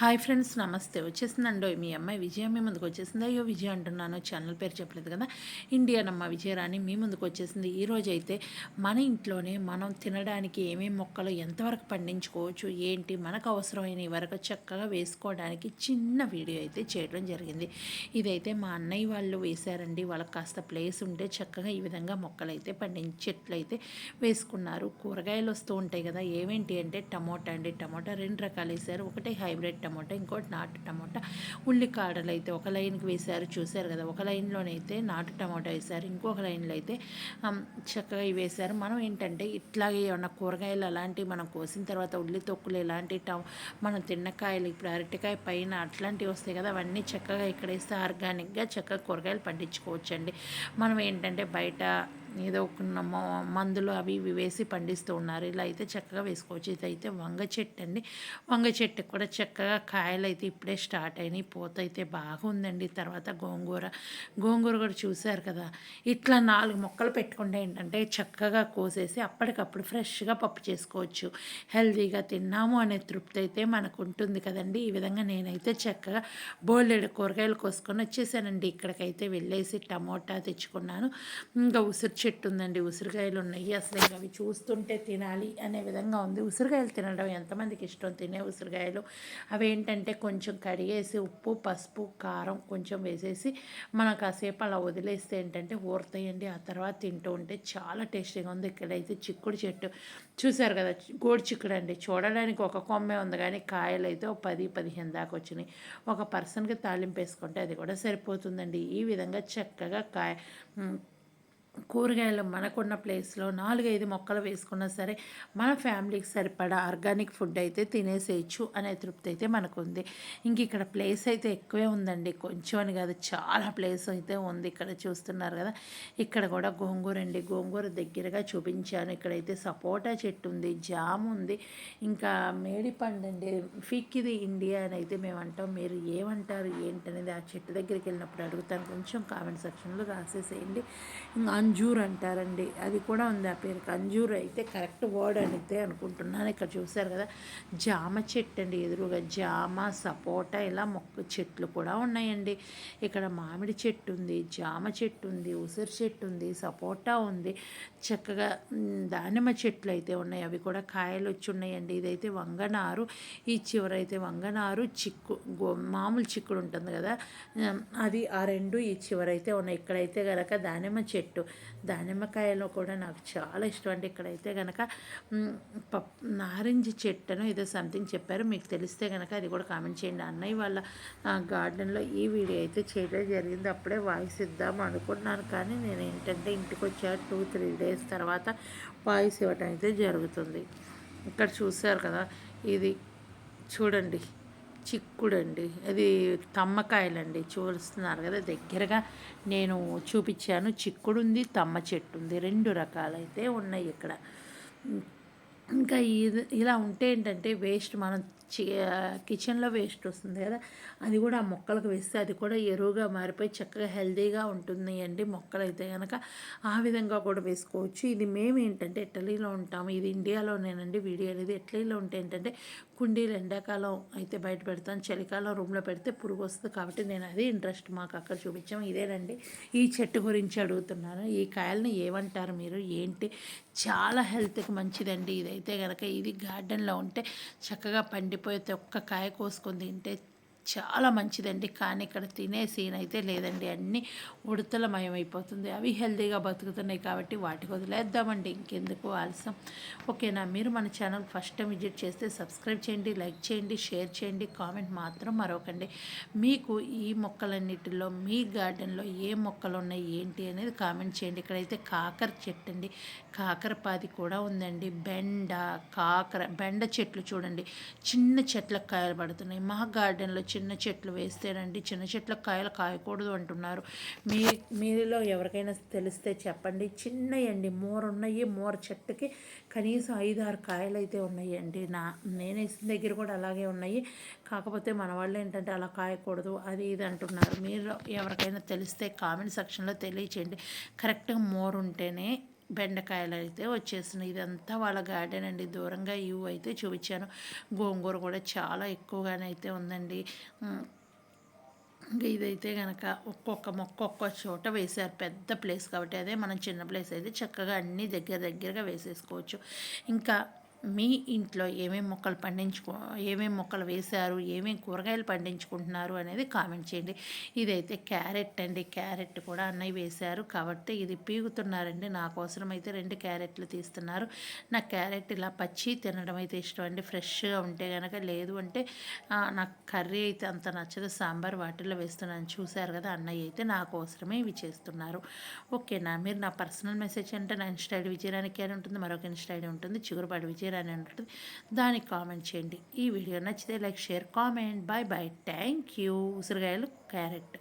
Hi friends నమస్తే. వచ్చేసిందండో మీ అమ్మాయి విజయ మీ ముందుకు వచ్చేసింది. అయ్యో విజయ అంటున్నాను ఛానల్ పేరు చెప్పలేదు కదా. ఇండియన్ అమ్మ విజయరాణి మీ ముందుకు వచ్చేసింది. ఈరోజు అయితే మన ఇంట్లోనే మనం తినడానికి ఏమేమి మొక్కలు ఎంతవరకు పండించుకోవచ్చు ఏంటి మనకు అవసరమైన వరకు చక్కగా వేసుకోవడానికి చిన్న వీడియో అయితే చేయడం జరిగింది. ఇదైతే మా అన్నయ్య వాళ్ళు వేశారండి. వాళ్ళకి కాస్త ప్లేస్ ఉంటే చక్కగా ఈ విధంగా మొక్కలు అయితే పండించి చెట్లు అయితే వేసుకున్నారు. కూరగాయలు వస్తూ ఉంటాయి కదా. ఏమేంటి అంటే టమోటా అండి. టమోటా రెండు రకాలు వేశారు. ఒకటి హైబ్రిడ్ టమోటా ఇంకోటి నాటు టమోటా. ఉల్లికాడలు అయితే ఒక లైన్కి వేశారు చూశారు కదా. ఒక లైన్లోనైతే నాటు టమోటా వేశారు ఇంకొక లైన్లో అయితే చక్కగా ఇవి వేశారు. మనం ఏంటంటే ఇట్లాగే ఏమన్నా కూరగాయలు అలాంటివి మనం కోసిన తర్వాత ఉల్లి తొక్కులు ఇలాంటి టమ మనం తిన్న కాయలు ఇప్పుడు అరటికాయ పైన అట్లాంటివి వస్తాయి కదా అవన్నీ చక్కగా ఇక్కడ వేస్తే ఆర్గానిక్గా చక్కగా కూరగాయలు పండించుకోవచ్చండి. మనం ఏంటంటే బయట ఏదో ఒక మందులు అవి ఇవి వేసి పండిస్తూ ఉన్నారు. ఇలా అయితే చక్కగా వేసుకోవచ్చు. ఇదైతే వంగ చెట్టు అండి. వంగ చెట్టు కూడా చక్కగా కాయలు అయితే ఇప్పుడే స్టార్ట్ అయినాయి. పూత అయితే బాగుందండి. తర్వాత గోంగూర. గోంగూర కూడా చూశారు కదా. ఇట్లా నాలుగు మొక్కలు పెట్టుకుంటే ఏంటంటే చక్కగా కోసేసి అప్పటికప్పుడు ఫ్రెష్గా పప్పు చేసుకోవచ్చు. హెల్తీగా తిన్నాము అనే తృప్తి అయితే మనకు ఉంటుంది కదండి. ఈ విధంగా నేనైతే చక్కగా బోలెడు కూరగాయలు కోసుకొని వచ్చేసానండి. ఇక్కడికైతే వెళ్ళేసి టమోటా తెచ్చుకున్నాను. ఇంకా ఉసిరి చెట్టు ఉందండి ఉసిరికాయలు ఉన్నాయి అసలు ఇంకా అవి చూస్తుంటే తినాలి అనే విధంగా ఉంది. ఉసిరికాయలు తినడం ఎంతమందికి ఇష్టం? తినే ఉసిరికాయలు అవి ఏంటంటే కొంచెం కడిగేసి ఉప్పు పసుపు కారం కొంచెం వేసేసి మనం కాసేపు అలా వదిలేస్తే ఏంటంటే ఊరుతాయండి. ఆ తర్వాత తింటూ ఉంటే చాలా టేస్టీగా ఉంది. ఇక్కడైతే చిక్కుడు చెట్టు చూశారు కదా? గోడు చిక్కుడు అండి. చూడడానికి ఒక కొమ్మే ఉంది కానీ కాయలు అయితే ఒక పది పదిహేను దాకా వచ్చినాయి. ఒక పర్సన్కి తాలింపు వేసుకుంటే అది కూడా సరిపోతుందండి. ఈ విధంగా చక్కగా కాయ కూరగాయలు మనకున్న ప్లేస్లో నాలుగైదు మొక్కలు వేసుకున్నా సరే మన ఫ్యామిలీకి సరిపడా ఆర్గానిక్ ఫుడ్ అయితే తినేసేయచ్చు అనే తృప్తి అయితే మనకు ఉంది ఇంక ఇక్కడ ప్లేస్ అయితే ఎక్కువే ఉందండి. కొంచెం అని కాదు చాలా ప్లేస్ అయితే ఉంది ఇక్కడ చూస్తున్నారు కదా. ఇక్కడ కూడా గోంగూర అండి. గోంగూర దగ్గరగా చూపించాను. ఇక్కడైతే సపోటా చెట్టు ఉంది జామ్ ఉంది. ఇంకా మేడిపండు అండి ఇది ఇండియా అని అయితే మేము అంటాం. మీరు ఏమంటారు ఏంటనేది ఆ చెట్టు దగ్గరికి వెళ్ళినప్పుడు అడుగుతాను కొంచెం కామెంట్ సెక్షన్లో రాసేసేయండి. ఇంకా అంజూర్ అంటారండి. అది కూడా ఉంది ఆ పేరుకి. అంజూర్ అయితే కరెక్ట్ వర్డ్ అయితే అనుకుంటున్నాను. ఇక్కడ చూశారు కదా జామ చెట్టు అండి ఎదురుగా. జామ సపోటా ఇలా మొక్క చెట్లు కూడా ఉన్నాయండి. ఇక్కడ మామిడి చెట్టు ఉంది జామ చెట్టు ఉంది ఉసిరి చెట్టు ఉంది సపోటా ఉంది. చక్కగా దానిమ్మ చెట్లు అయితే ఉన్నాయి. అవి కూడా కాయలు వచ్చి ఉన్నాయండి. ఇదైతే వంగనారు. ఈ చివరైతే వంగనారు చిక్కు గో మామూలు చిక్కుడు ఉంటుంది కదా. అది ఆ రెండు ఈ చివరైతే ఉన్నాయి. ఇక్కడైతే కనుక దానిమ్మ చెట్టు. దానిమ్మకాయలు కూడా నాకు చాలా ఇష్టం అండి. ఇక్కడైతే కనుక పప్ నారింజ చెట్టును ఏదో సంథింగ్ చెప్పారు. మీకు తెలిస్తే కనుక అది కూడా కామెంట్ చేయండి. అన్నయ్య వాళ్ళ గార్డెన్లో ఈ వీడియో అయితే చేయడం జరిగింది. అప్పుడే వాయిస్ ఇద్దాం అనుకున్నాను. కానీ నేను ఏంటంటే ఇంటికి వచ్చా టూ త్రీ డేస్ తర్వాత వాయిస్ ఇవ్వటం అయితే జరుగుతుంది. ఇక్కడ చూశారు కదా ఇది చూడండి. చిక్కుడండి. అది తమ్మకాయలండి. చూస్తున్నారు కదా దగ్గరగా నేను చూపించాను. చిక్కుడు ఉంది తమ్మ చెట్టు ఉంది రెండు రకాలైతే ఉన్నాయి ఇక్కడ. ఇంకా ఇది ఇలా ఉంటే ఏంటంటే వేస్ట్ మనం చి కిచెన్లో వేస్ట్ వస్తుంది కదా అది కూడా ఆ మొక్కలకు వేస్తే అది కూడా ఎరువుగా మారిపోయి చక్కగా హెల్దీగా ఉంటుంది అండి మొక్కలు అయితే కనుక ఆ విధంగా కూడా వేసుకోవచ్చు. ఇది మేము ఏంటంటే ఇటలీలో ఉంటాము. ఇది ఇండియాలోనేనండి. వీడియో అనేది ఇటలీలో ఉంటే ఏంటంటే కుండీలు ఎండాకాలం అయితే బయట పెడతాను. చలికాలం రూమ్లో పెడితే పురుగు వస్తుంది కాబట్టి నేను అదే ఇంట్రెస్ట్ మాకు అక్కడ చూపించాము. ఇదేనండి. ఈ చెట్టు గురించి అడుగుతున్నాను. ఈ కాయల్ని ఏమంటారు మీరు? ఏంటి? చాలా హెల్త్కి మంచిదండి. ఇదైతే కనుక ఇది గార్డెన్లో ఉంటే చక్కగా పండిపోతే ఒక్క కాయ కోసుకొని తింటే చాలా మంచిదండి. కానీ ఇక్కడ తినే సీన్ అయితే లేదండి. అన్నీ ఉడతలమయమైపోతుంది. అవి హెల్తీగా బతుకుతున్నాయి కాబట్టి వాటికి వదిలేద్దామండి. ఇంకెందుకు ఆలస్యం. ఓకేనా? మీరు మన ఛానల్ ఫస్ట్ టైం విజిట్ చేస్తే సబ్స్క్రైబ్ చేయండి లైక్ చేయండి షేర్ చేయండి కామెంట్ మాత్రం మరొకండి. మీకు ఈ మొక్కలన్నిటిలో మీ గార్డెన్లో ఏ మొక్కలు ఉన్నాయి ఏంటి అనేది కామెంట్ చేయండి. ఇక్కడైతే కాకర చెట్టు అండి కాకరపాది కూడా ఉందండి. బెండ కాకర బెండ చెట్లు చూడండి. చిన్న చెట్లకు కాయలు పడుతున్నాయి. మా గార్డెన్లో చిన్న చెట్లు వేస్తేనండి చిన్న చెట్లకు కాయలు కాయకూడదు అంటున్నారు. మీ మీలో ఎవరికైనా తెలిస్తే చెప్పండి. చిన్నయండి మోర ఉన్నాయి మోర చెట్టుకి కనీసం ఐదు ఆరు కాయలు అయితే ఉన్నాయండి. నా నేను వేసిన దగ్గర కూడా అలాగే ఉన్నాయి. కాకపోతే మన వాళ్ళు ఏంటంటే అలా కాయకూడదు అది ఇది అంటున్నారు. మీరు ఎవరికైనా తెలిస్తే కామెంట్ సెక్షన్లో తెలియచేయండి. కరెక్ట్గా మోర్ ఉంటేనే బెండకాయలు అయితే వచ్చేసినాయి ఇదంతా వాళ్ళ గార్డెన్ అండి. దూరంగా ఇవి అయితే చూపించాను. గోంగూర కూడా చాలా ఎక్కువగానే అయితే ఉందండి. ఇదైతే కనుక ఒక్కొక్క మొక్క ఒక్కొక్క చోట వేశారు. పెద్ద ప్లేస్ కాబట్టి అదే మనం చిన్న ప్లేస్ అయితే చక్కగా అన్నీ దగ్గర దగ్గరగా వేసేసుకోవచ్చు. ఇంకా మీ ఇంట్లో ఏమేమి మొక్కలు పండించుకో ఏమేమి మొక్కలు వేశారు ఏమేమి కూరగాయలు పండించుకుంటున్నారు అనేది కామెంట్ చేయండి. ఇదైతే క్యారెట్ అండి. క్యారెట్ కూడా అన్నయ్య వేశారు. కాబట్టి ఇది పీగుతున్నారండి నా కోసం అయితే రెండు క్యారెట్లు తీస్తున్నారు. నాకు క్యారెట్ ఇలా పచ్చి తినడం అయితే ఇష్టం అండి. ఫ్రెష్గా ఉంటే కనుక లేదు అంటే నాకు కర్రీ అయితే అంత నచ్చదు. సాంబార్ వాటిల్లో వేస్తున్నాను. చూశారు కదా అన్నయ్య అయితే నా కోసమే ఇవి చేస్తున్నారు. ఓకేనా? మీరు నా పర్సనల్ మెసేజ్ అంటే నా ఇన్స్టా ఐడి విజయరానికి అని ఉంటుంది. మరొక ఇన్స్టా ఐడి ఉంటుంది. చిగురుపాటి విజయరాని అని ఉంటుంది దానికి కామెంట్ చేయండి. ఈ వీడియో నచ్చితే like share comment. Bye bye thank you. ఉసిరికాయలు క్యారెట్.